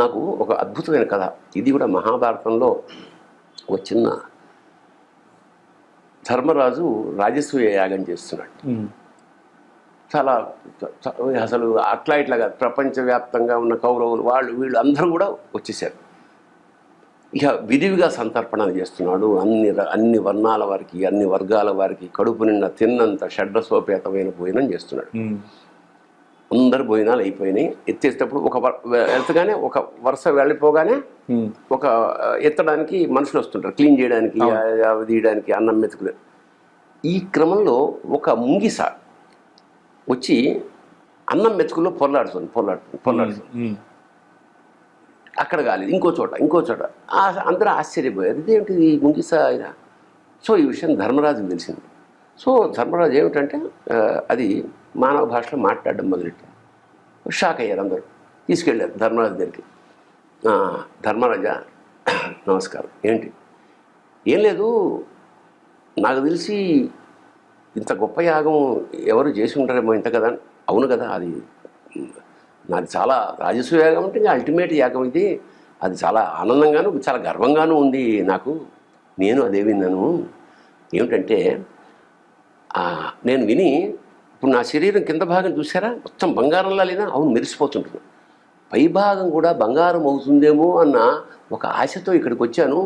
నాకు ఒక అద్భుతమైన కథ. ఇది కూడా మహాభారతంలో ఒక చిన్న ధర్మరాజు రాజసూయ యాగం చేస్తున్నాడు. చాలా అసలు అట్లా ఇట్లా కాదు ప్రపంచవ్యాప్తంగా ఉన్న కౌరవులు వాళ్ళు వీళ్ళు అందరూ కూడా వచ్చేసారు. ఇక విధివిగా సంతర్పణలు చేస్తున్నాడు. అన్ని అన్ని వర్ణాల వారికి అన్ని వర్గాల వారికి కడుపు నిండా తిన్నంత షడ్రసోపేతమైన భోజనం చేస్తున్నాడు. అందరు భోజనాలు అయిపోయినాయి. ఎత్తేసేటప్పుడు ఒక వెళ్తగానే ఒక వరుస వెళ్ళిపోగానే. ఒక ఎత్తడానికి మనుషులు వస్తుంటారు. క్లీన్ చేయడానికి తీయడానికి అన్నం మెతుకులు. ఈ క్రమంలో ఒక ముంగిస వచ్చి అన్నం మెతుకుల్లో పొరలాడుతుంది పొరలాడుతుంది. పొరలాడుతుంది. అక్కడ కాలేదు ఇంకో చోట ఇంకో చోట. అందరూ ఆశ్చర్యపోయారు. ఇదేంటి ముంగిసా ఆయన? సో ఈ విషయం ధర్మరాజుకు తెలిసింది. సో ధర్మరాజు ఏమిటంటే అది మానవ భాషలో మాట్లాడడం మొదలెట్టారు. షాక్ అయ్యారు అందరూ. తీసుకెళ్ళారు ధర్మరాజు దగ్గరికి. ధర్మరాజా నమస్కారం. ఏంటి? ఏం లేదు. నాకు తెలిసి ఇంత గొప్ప యాగం ఎవరు చేసి ఉంటారేమో ఇంత కదా అవును కదా అది. నాది చాలా రాజస్వ యాగం అంటే ఇంకా అల్టిమేట్ యాగం ఇది. అది చాలా ఆనందంగాను చాలా గర్వంగాను ఉంది నాకు. నేను అదే విన్నాను ఏమిటంటే నేను విని ఇప్పుడు నా శరీరం కింద భాగం చూసారా మొత్తం బంగారంలా లేదా? అవును మెరిసిపోతుంటుంది. పై భాగం కూడా బంగారం అవుతుందేమో అన్న ఒక ఆశతో ఇక్కడికి వచ్చాను.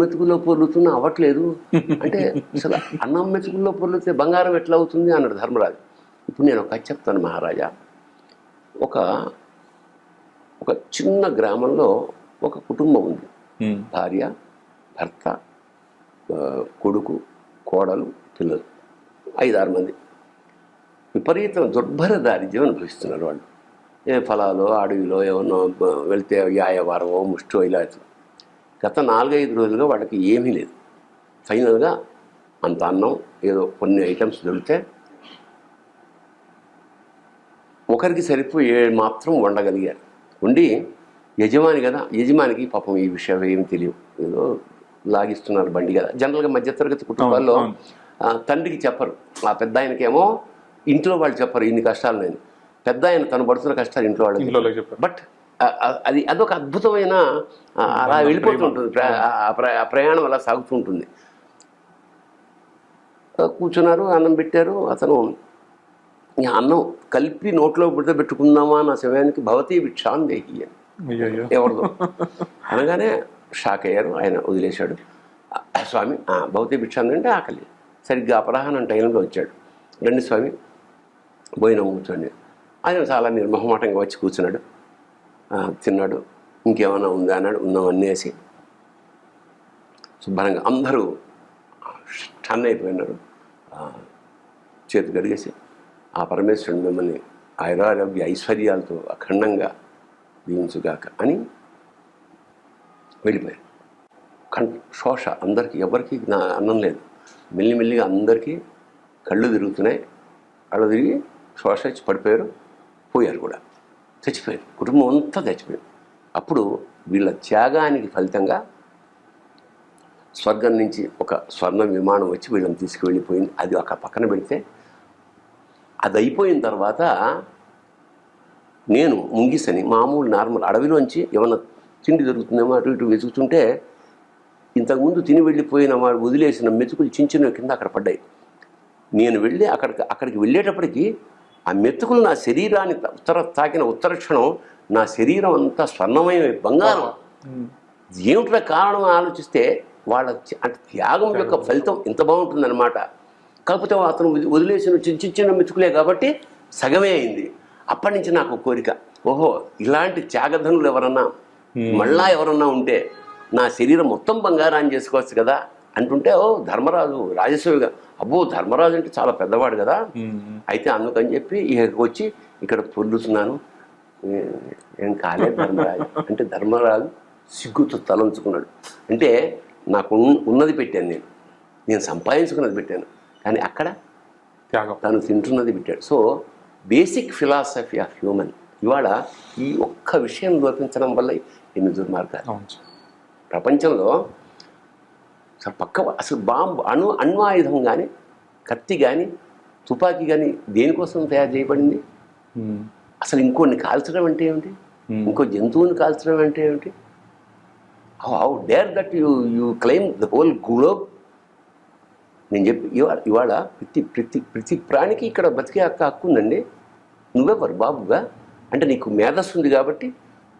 మెతుకుల్లో పొర్లుతున్నా అవ్వట్లేదు. అంటే అసలు అన్నం మెతుకుల్లో పొర్లితే బంగారం ఎట్లా అవుతుంది అన్నాడు ధర్మరాజు. ఇప్పుడు నేను ఒక చెప్తాను మహారాజా. ఒక ఒక చిన్న గ్రామంలో ఒక కుటుంబం ఉంది. భార్య భర్త కొడుకు కోడలు పిల్లలు. ఐదారు మంది. విపరీతం దుర్భర దారిద్ర్యం అనుభవిస్తున్నారు వాళ్ళు. ఏ ఫలాలు అడవిలో ఏమన్నా వెళ్తే యాయవారమో ముష్టో ఇలా గత నాలుగైదు రోజులుగా వాళ్ళకి ఏమీ లేదు. ఫైనల్గా అంత అన్నం ఏదో కొన్ని ఐటమ్స్ దొరికితే ఒకరికి సరిపోయే మాత్రం వండగలిగారు. ఉండి యజమాని కదా యజమానికి పాపం ఈ విషయం ఏమి తెలియవు. ఏదో లాగిస్తున్నారు బండి కదా. జనరల్గా మధ్యతరగతి కుటుంబాల్లో తండ్రికి చెప్పరు. ఆ పెద్ద ఆయనకేమో ఇంట్లో వాళ్ళు చెప్పరు ఇన్ని కష్టాలు నేను. పెద్ద ఆయన తను పడుతున్న కష్టాలు ఇంట్లో చెప్పారు. బట్ అది అదొక అద్భుతమైన అలా వెళ్ళిపోతుంటుంది ఆ ప్ర- ఆ ప్రయాణం అలా సాగుతుంటుంది కూర్చున్నారు అన్నం పెట్టారు అతను అన్నం కలిపి నోట్లో బుడ్డ పెట్టుకుందామా నా సమయానికి భవతీ భిక్షాన్ దేహి అని ఎవరిదో. అనగానే షాక్ అయ్యారు. ఆయన వదిలేశాడు. "ఆ, స్వామి ఆ, భౌతిక భిక్షాన్ని అంటే ఆకలి. సరిగ్గా అపరాహ్నం టైంలో వచ్చాడు. రండి స్వామి. భోజనం కూర్చోండి. ఆయన చాలా నిర్మహమాటంగా వచ్చి కూర్చున్నాడు. తిన్నాడు. ఇంకేమైనా ఉందా అన్నాడు. ఉందాం అన్నేసి శుభ్రంగా అందరూ స్టన్ అయిపోయినారు. చేతి కడిగేసి. ఆ పరమేశ్వరుడు మిమ్మల్ని ఐరారోగ్య ఐశ్వర్యాలతో అఖండంగా దీవించుగాక అని వెళ్ళిపోయారు. కం శోష అందరికీ ఎవరికి నా అన్నం లేదు. మెల్లిమెల్లిగా అందరికీ కళ్ళు తిరుగుతున్నాయి కళ్ళు తిరిగి శోష ఇచ్చి పడిపోయారు పోయారు కూడా. చచ్చిపోయారు. కుటుంబం అంతా చచ్చిపోయారు అప్పుడు వీళ్ళ త్యాగానికి ఫలితంగా స్వర్గం నుంచి ఒక స్వర్ణ విమానం వచ్చి వీళ్ళని తీసుకువెళ్ళిపోయింది. అది ఒక పక్కన పెడితే అది అయిపోయిన తర్వాత నేను ముంగిసని మామూలు నార్మల్ అడవిలోంచి ఏమన్నా తిండి దొరుకుతుందేమో అటు ఇటు వెతుకుతుంటే ఇంతకుముందు తిని వెళ్ళిపోయిన వాడు వదిలేసిన మెతుకులు చిన్న చిన్న కింద అక్కడ పడ్డాయి. నేను వెళ్ళి అక్కడికి అక్కడికి వెళ్ళేటప్పటికి ఆ మెతుకులు నా శరీరాన్ని ఉత్తర తాకిన ఉత్తర క్షణం నా శరీరం అంతా స్వర్ణమయమై బంగారం. ఏమిటి కారణం ఆలోచిస్తే వాళ్ళ అంటే త్యాగం యొక్క ఫలితం ఇంత బాగుంటుందన్నమాట. కాకపోతే అతను వది- వదిలేసిన చిన్న చిన్న మెతుకులే కాబట్టి సగమే అయింది. అప్పటి నుంచి నాకు కోరిక ఓహో ఇలాంటి త్యాగధనులు ఎవరన్నా మళ్ళా ఎవరన్నా ఉంటే నా శరీరం మొత్తం బంగారాన్ని చేసుకోవచ్చు కదా అంటుంటే ఓ ధర్మరాజు రాజస్వామిగా అబ్బో ధర్మరాజు అంటే చాలా పెద్దవాడు కదా. అయితే అందుకని చెప్పి ఇక్కడికి వచ్చి ఇక్కడ పొల్లుతున్నాను ఏ- కాలేదు ధర్మరాజు. అంటే ధర్మరాజు సిగ్గుతో తలంచుకున్నాడు. అంటే నాకు ఉన్- ఉన్నది పెట్టాను నేను. నేను సంపాదించుకున్నది పెట్టాను. కానీ అక్కడ త్యాగం. తను తింటున్నది పెట్టాడు so basic philosophy of human ఇవాళ ఈ ఒక్క విషయం లోపించడం వల్ల ఎన్ని దుర్మార్గాలు. ప్రపంచంలో అసలు పక్క అసలు బాంబు అణు అణ్వాయుధం కానీ కత్తి కానీ తుపాకీ కానీ దేనికోసం తయారు చేయబడింది? అసలు ఇంకోని కాల్చడం అంటే ఏమిటి. ఇంకో జంతువుని కాల్చడం అంటే ఏమిటి? How dare that you you claim the whole globe నేను చెప్పి ఇవాళ ఇవాళ ప్రతి ప్రతి ప్రతి ప్రాణికి ఇక్కడ బతికే హక్కు హక్కు ఉందండి. నువ్వెవరు బాబుగా? అంటే నీకు మేధస్సు ఉంది కాబట్టి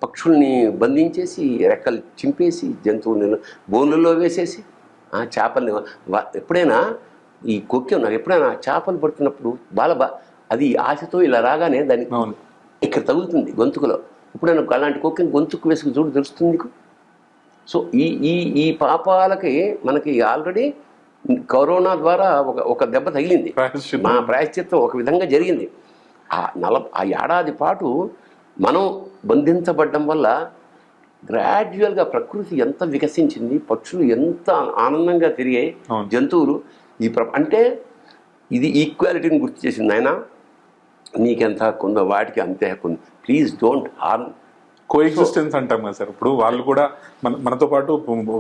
పక్షుల్ని బంధించేసి రెక్కలు చింపేసి జంతువులను బోన్లలో వేసేసి ఆ చేపల్ని ఎప్పుడైనా ఈ కొక్కెం నాకు ఎప్పుడైనా చేపలు పడుతున్నప్పుడు బాల బా అది ఆశతో ఇలా రాగానే అవును. ఇక్కడ తగులుతుంది గొంతుకులో. ఇప్పుడు నాకు అలాంటి కుక్కని గొంతుకు వేసుకు చూడు తెలుస్తుంది నీకు? సో ఈ ఈ ఈ పాపాలకి మనకి ఆల్రెడీ కరోనా ద్వారా ఒక ఒక దెబ్బ తగిలింది. మా ప్రాయశ్చిత్తం ఒక విధంగా జరిగింది ఆ నల ఆ ఏడాది పాటు మనం బంధించబడ్డం వల్ల గ్రాడ్యువల్గా ప్రకృతి ఎంత వికసించింది పక్షులు ఎంత ఆనందంగా తిరిగాయి. జంతువులు ఈ ప్ర అంటే ఇది ఈక్వాలిటీని గుర్తు చేసింది ఆయన నీకెంత హక్కు ఉందో వాటికి అంతే హక్కు ఉంది please don't harm coexistence అంటాం కదా సార్. ఇప్పుడు వాళ్ళు కూడా మన మనతో పాటు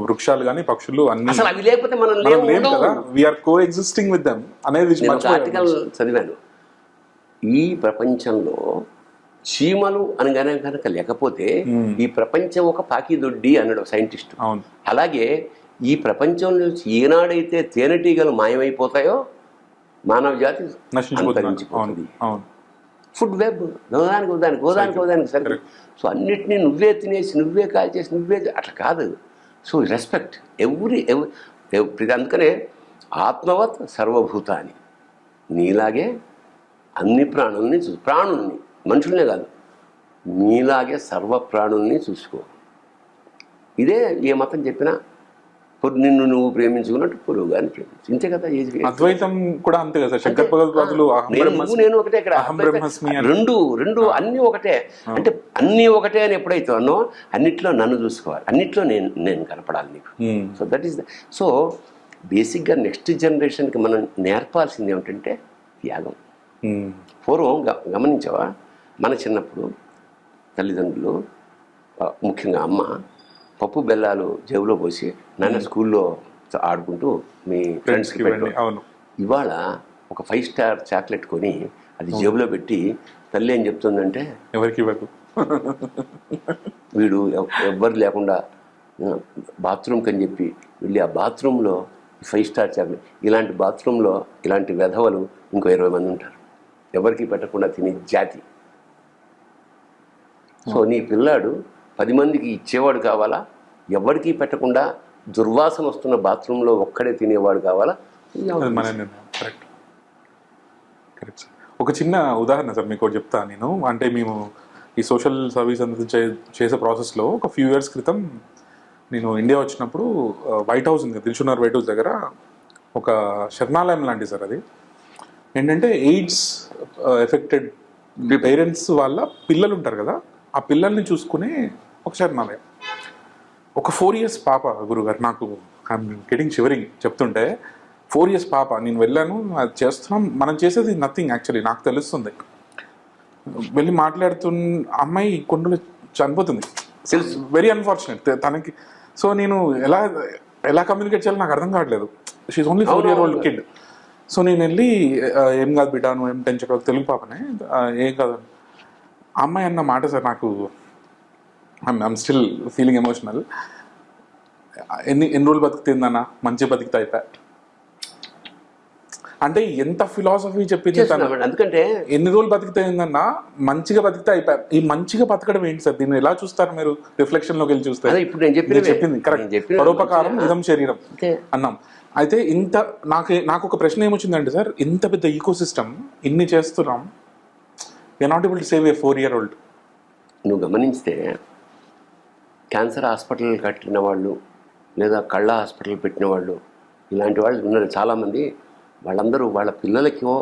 వృక్షాలు కానీ పక్షులు అన్ని అసలు అవి లేకపోతే మనం కదా. We are coexisting with them అనేది. ఆర్టికల్ చదివాను. ఈ ప్రపంచంలో చీమలు అనగానే కనుక లేకపోతే. ఈ ప్రపంచం ఒక పాకిదొడ్డి అన్నాడు సైంటిస్ట్. అవును. అలాగే ఈ ప్రపంచం నుంచి ఏనాడైతే తేనెటీగలు మాయమైపోతాయో మానవ జాతి అవును. Food web. గోదానికి గోదానికి గోదానికి గోదానికి సరే సో అన్నిటినీ నువ్వే తినేసి నువ్వే కాల్ చేసి నువ్వే అట్లా కాదు. So respect. ఎవ్రీ ఎవ్రీ అందుకనే ఆత్మవత్ సర్వభూతాన్ని నీలాగే అన్ని ప్రాణుల్ని చూ ప్రాణుల్ని మనుషుల్నే కాదు. నీలాగే సర్వ ప్రాణుల్ని చూసుకో. ఇదే ఏ మతం చెప్పినా నిన్ను నువ్వు ప్రేమించుకున్నట్టు పొరుగు గారిని ప్రేమించు. ఇంతే కదా ఏది అద్వైతం కూడా అంతే కదా శంకర్ భగవత్పాదులు నేను ఒకటే ఇక్కడ. రెండు రెండు అన్ని ఒకటే. అంటే అన్ని ఒకటే అని ఎప్పుడైతే అన్నో అన్నిట్లో నన్ను చూసుకోవాలి. అన్నిట్లో నేను నేను కనపడాలి నీకు. సో దట్ ఈస్ సో బేసిక్గా నెక్స్ట్ జనరేషన్కి మనం నేర్పాల్సింది ఏమిటంటే త్యాగం. పూర్వం గమనించావా? మన చిన్నప్పుడు తల్లిదండ్రులు ముఖ్యంగా అమ్మ పప్పు బెల్లాలు జేబులో పోసి నాన్న స్కూల్లో ఆడుకుంటూ మీ ఫ్రెండ్స్కి పెట్టు. అవును. ఇవాళ ఒక ఫైవ్ స్టార్ చాక్లెట్ కొని అది జేబులో పెట్టి తల్లి ఏం చెప్తుందంటే ఎవరికి ఇవ్వకు? వీడు ఎవ్- ఎవ్వరు లేకుండా బాత్రూమ్కి అని చెప్పి వెళ్ళి ఆ బాత్రూంలో ఫైవ్ స్టార్ చాక్లెట్ ఇలాంటి బాత్రూంలో ఇలాంటి వెధవలు ఇంకో ఇరవై మంది ఉంటారు. ఎవరికి పెట్టకుండా తినే జాతి. సో నీ పిల్లాడు పది మందికి ఇచ్చేవాడు కావాలా? ఎవరికి పెట్టకుండా దుర్వాసన వస్తున్న బాత్రూంలో ఒక్కడే తినేవాడు కావాలా? కరెక్ట్ కరెక్ట్ సార్ ఒక చిన్న ఉదాహరణ సార్ మీకు ఒకటి చెప్తా నేను. అంటే మేము ఈ సోషల్ సర్వీస్ చే- చేసే ప్రాసెస్లో ఒక ఫ్యూ ఇయర్స్ క్రితం నేను ఇండియా వచ్చినప్పుడు వైట్ హౌస్ ఉంది దిల్చున్నారు వైట్ హౌస్ దగ్గర ఒక శరణాలయం లాంటి సార్ అది. ఏంటంటే ఎయిడ్స్ ఎఫెక్టెడ్ పేరెంట్స్ వాళ్ళ పిల్లలు ఉంటారు కదా ఆ పిల్లల్ని చూసుకునే ఒక శరణాలయం ఒక ఫోర్ ఇయర్స్ పాప గురుగారు నాకు గెటింగ్ షివరింగ్ చెప్తుంటే ఫోర్ ఇయర్స్ పాప నేను వెళ్ళాను అది చేస్తున్నాం మనం చేసేది నథింగ్ యాక్చువల్లీ నాకు తెలుస్తుంది. వెళ్ళి మాట్లాడుతున్న అమ్మాయి కొండలు చనిపోతుంది. వెరీ అన్ఫార్చునేట్ తనకి సో నేను ఎలా ఎలా కమ్యూనికేట్ చేయాలో నాకు అర్థం కావట్లేదు. She's only four year old kid so నేను వెళ్ళి "ఆ, ఏం కాదు బిడ్డ నువ్వు ఏం టెన్షన్ తెలుగు పాపనే "ఆ, ఏం కాదు. అమ్మాయి అన్న మాట సార్ నాకు ఐమ్ స్టిల్ ఫీలింగ్ ఎమోషనల్ ఎన్ని ఎన్ని రోజులు బతుకుతుందన్న మంచి బతికితే అయిపోయా అంటే ఎంత ఫిలాసఫీ చెప్పింది ఎందుకంటే ఎన్ని రోజులు బతికితే ఏందన్నా మంచిగా బతికితే అయిపోయా ఈ మంచిగా బతకడం ఏంటి సార్? దీన్ని ఎలా చూస్తారు మీరు? రిఫ్లెక్షన్లోకి వెళ్ళి చూస్తే. అదే ఇప్పుడు నేను చెప్పిన నేను చెప్పింది కరెక్ట్ పరోపకారం ఇదం శరీరం. అన్నాం. అయితే ఇంత నాకు నాకు ఒక ప్రశ్న ఏమొచ్చిందంటే సార్ ఇంత పెద్ద ఈకో సిస్టమ్ ఇన్ని చేస్తున్నాం we not able to save a four year old నువ్వు గమనిస్తే క్యాన్సర్ హాస్పిటల్ కట్టిన వాళ్ళు లేదా కళ్ళ హాస్పిటల్ పెట్టిన వాళ్ళు ఇలాంటి వాళ్ళు ఉన్నారు చాలామంది. వాళ్ళందరూ వాళ్ళ పిల్లలకో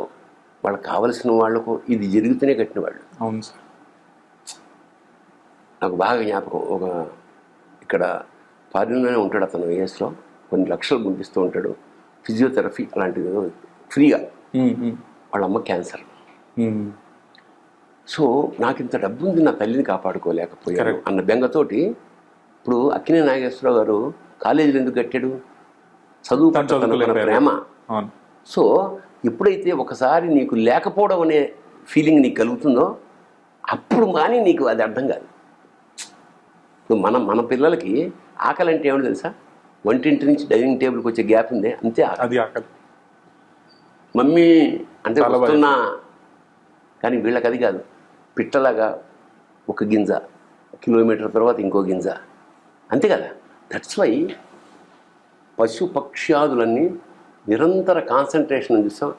వాళ్ళకి కావలసిన వాళ్ళకో ఇది జరుగుతూనే కట్టిన వాళ్ళు. అవును సార్. నాకు బాగా జ్ఞాపకం ఒక ఇక్కడ ఫారిన్లోనే ఉంటాడు అతను యుఎస్లో కొన్ని లక్షలు గుంపిస్తూ ఉంటాడు. ఫిజియోథెరపీ అలాంటిది ఫ్రీగా. వాళ్ళ అమ్మ క్యాన్సర్. సో నాకు ఇంత డబ్బు ఉంది నా తల్లిని కాపాడుకోలేకపోయాను. అన్న బెంగతోటి ఇప్పుడు అక్కినే నాగేశ్వరరావు గారు కాలేజీలు ఎందుకు కట్టాడు? చదువు. ప్రేమ. సో ఎప్పుడైతే ఒకసారి నీకు లేకపోవడం అనే ఫీలింగ్ నీకు కలుగుతుందో అప్పుడు కానీ నీకు అది అర్థం కాదు. ఇప్పుడు మన మన పిల్లలకి ఆకలి అంటే ఏమిటో తెలుసా? వంటింటి నుంచి డైనింగ్ టేబుల్కి వచ్చే గ్యాప్ ఉంది అంతే ఆకలి. అది ఆకలి. మమ్మీ అంటే వస్తున్నా. కానీ వీళ్ళకి అది కాదు. పిట్టలాగా ఒక గింజ కిలోమీటర్ తర్వాత ఇంకో గింజ. అంతే కదా? దట్స్ వై పశు పక్ష్యాదులన్నీ నిరంతర కాన్సన్ట్రేషన్ చూస్తాం.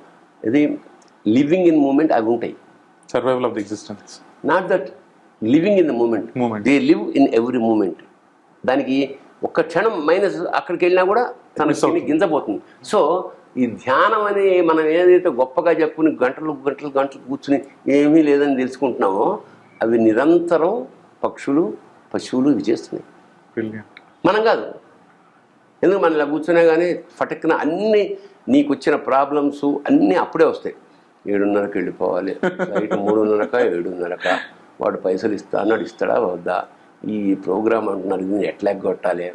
ఇది లివింగ్ ఇన్ మూమెంట్ అవి ఉంటాయి. Survival of the existence not that living in the moment. They live in every moment దానికి ఒక్క క్షణం మైనస్ అక్కడికి వెళ్ళినా కూడా తన. గింజపోతుంది. సో ఈ ధ్యానం అని మనం ఏదైతే గొప్పగా చెప్పుకుని గంటలు గంటలు గంటలు కూర్చుని ఏమీ లేదని తెలుసుకుంటున్నామో అవి నిరంతరం పక్షులు పశువులు ఇవి చేస్తున్నాయి. మనం కాదు. ఎందుకు మనం ఇలా కూర్చునే కానీ ఫటక్కున అన్ని నీకు వచ్చిన ప్రాబ్లమ్స్ అన్నీ అప్పుడే వస్తాయి. ఏడున్నరకు వెళ్ళిపోవాలి. ఫ్లైట్ మూడున్నరక ఏడున్నరక. వాడు పైసలు ఇస్తా అన్నాడు ఇస్తాడా వద్దా? ఈ ప్రోగ్రామ్ అంటున్నారు దీన్ని ఎట్లా కొట్టాలి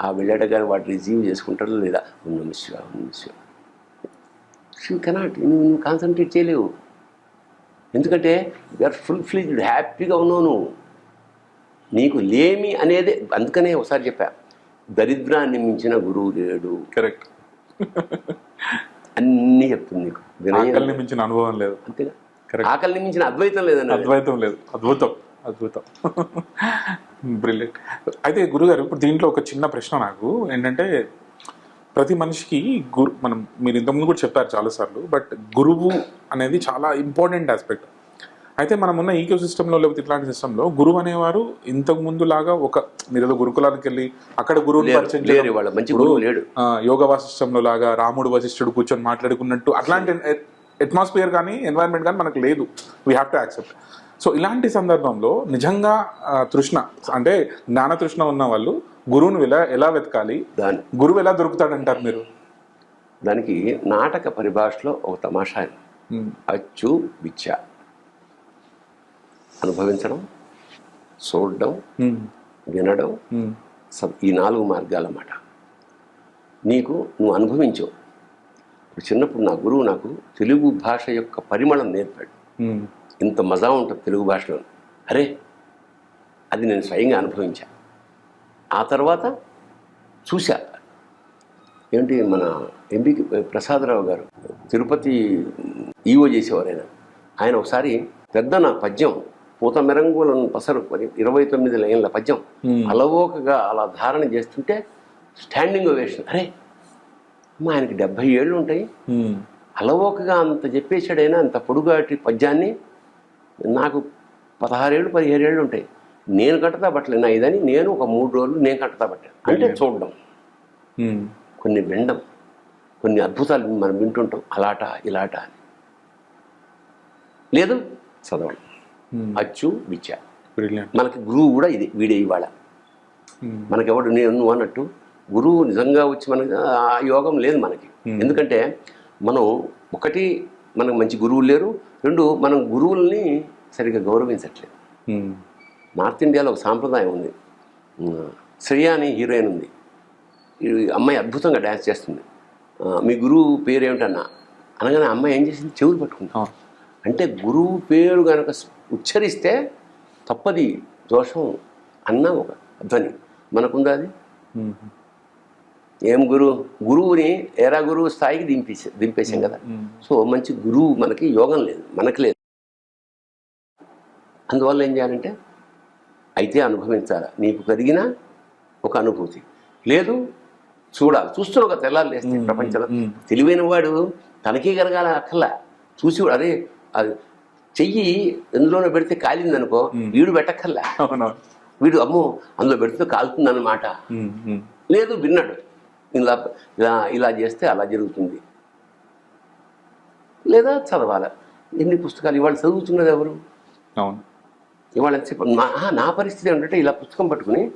ఆ వెళ్ళాడు కానీ వాడు రిసీవ్ చేసుకుంటాడు లేదా? ఉన్న శివ ఉన్న శివ యూ కెనాట్ నువ్వు నువ్వు కాన్సన్ట్రేట్ చేయలేవు. ఎందుకంటే యూఆర్ ఫుల్ ఫ్లీజ్డ్ హ్యాపీగా ఉన్నావు నువ్వు. నీకు లేమి అనేది అందుకనే ఒకసారి చెప్పా దరిద్రాన్ని మించిన గురువు లేడు. కరెక్ట్ అన్నీ చెప్తుంది నీకు. ఆకలిని మించిన అనుభవం లేదు. అంతేగా. ఆకలిని మించిన అద్వైతం లేదన్నాడు. అద్వైతం లేదు. అద్భుతం. అద్భుతం. బ్రిలియంట్ అయితే గురుగారు ఇప్పుడు దీంట్లో ఒక చిన్న ప్రశ్న నాకు. ఏంటంటే ప్రతి మనిషికి గురు మనం మీరు ఇంతకుముందు కూడా చెప్పారు చాలాసార్లు బట్ గురువు అనేది చాలా ఇంపార్టెంట్ ఆస్పెక్ట్. అయితే మనం ఉన్న ఈకో సిస్టంలో లేకపోతే ఇట్లాంటి సిస్టంలో గురువు అనేవారు ఇంతకు ముందు లాగా ఒక మీరు ఏదో గురుకులానికి వెళ్ళి అక్కడ గురువుని పరిచయం లేడు. యోగ వాసిష్టంలో లాగా రాముడు వశిష్ఠుడు కూర్చొని మాట్లాడుకున్నట్టు అట్లాంటి అట్మాస్ఫియర్ కానీ ఎన్వైరన్మెంట్ కానీ మనకు లేదు. We have to accept so ఇలాంటి సందర్భంలో నిజంగా తృష్ణ అంటే జ్ఞాన తృష్ణ ఉన్న వాళ్ళు గురువును ఎలా ఎలా వెతకాలి? దాని గురువు ఎలా దొరుకుతాడంటారు మీరు? దానికి నాటక పరిభాషలో ఒక తమాషా అచ్చు బిచ్చ. అనుభవించడం చూడడం వినడం ఈ నాలుగు మార్గాలన్నమాట నీకు నువ్వు అనుభవించవు ఇప్పుడు చిన్నప్పుడు నా గురువు నాకు తెలుగు భాష యొక్క పరిమళం నేర్పాడు. ఇంత మజా ఉంటుంది తెలుగు భాషలో. అరే అది నేను స్వయంగా అనుభవించా. ఆ తర్వాత చూసా ఏంటి మన ఎంపీ ప్రసాదరావు గారు తిరుపతి ఈవో చేసేవారు ఆయన ఆయన ఒకసారి పెద్ద నా పద్యం పూత మెరంగులను పసరు అని ఇరవై తొమ్మిది లైన్ల పద్యం. అలవోకగా అలా ధారణ చేస్తుంటే స్టాండింగ్ ఓవేషన్ అరే అమ్మ ఆయనకి డెబ్భై ఏళ్ళు ఉంటాయి. అలవోకగా అంత చెప్పేశాడైనా అంత పొడుగాటి పద్యాన్ని నాకు పదహారేళ్ళు పదిహేడేళ్ళు ఉంటాయి. నేను కట్టతా పట్టలేదు నా ఇదని నేను ఒక మూడు రోజులు నేను కట్టతా పట్టాను. అంటే చూడడం. కొన్ని వినడం కొన్ని అద్భుతాలు మనం వింటుంటాం. అలాట ఇలాట అని. లేదు? చదవడం. అచ్చు బిచ్చ మనకి గురువు కూడా ఇది వీడే ఇవాళ. ఉమ్, మనకెవడు నేను అన్నట్టు గురువు నిజంగా వచ్చి మనకి ఆ యోగం లేదు మనకి. ఎందుకంటే మనం ఒకటి మనకు మంచి గురువులు లేరు. రెండు మనం గురువుల్ని సరిగ్గా గౌరవించట్లేదు. నార్త్ ఇండియాలో ఒక సాంప్రదాయం ఉంది. శ్రేయ అని హీరోయిన్ ఉంది. ఈ అమ్మాయి అద్భుతంగా డ్యాన్స్ చేస్తుంది. మీ గురువు పేరు ఏమిటన్నా అనగానే అమ్మాయి ఏం చేసింది? చెవులు పట్టుకుంది. ఆ, అంటే గురువు పేరు కనుక ఉచ్చరిస్తే తప్పది దోషం అన్న ఒక ధ్వని. మనకుందా అది ఏం గురువు గురువుని ఎరా గురువు స్థాయికి దింపేసా దింపేశాం కదా. సో మంచి గురువు మనకి యోగం లేదు మనకి లేదు. అందువల్ల ఏం చేయాలంటే అయితే అనుభవించాలి? నీకు కలిగిన ఒక అనుభూతి. లేదు చూడాలి. చూస్తున్న ఒక తెల్లారు లేస్తే ప్రపంచంలో. తెలివైన వాడు తనకే కలగాల అక్కర్లా. చూసి అదే అది చెయ్యి ఎందులోనో పెడితే కాలిందనుకో వీడు పెట్టక్కర్లా వీడు అమ్మో అందులో పెడితే కాలుతుందన్నమాట. ఉమ్, ఉమ్, లేదు విన్నాడు. ఇలా ఇలా ఇలా చేస్తే అలా జరుగుతుంది. లేదా చదవాలి. ఎన్ని పుస్తకాలు ఇవాళ చదువుతున్నది ఎవరు? అవును. ఇవాళ నా నా పరిస్థితి ఏంటంటే ఇలా పుస్తకం పట్టుకుని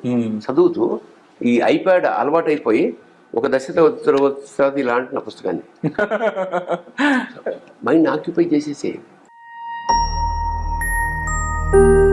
చదువుతూ ఈ ఐప్యాడ్ అలవాటు అయిపోయి ఒక దశ తర్వాత ఇలా అంటున్న పుస్తకాన్ని. Mind occupy you.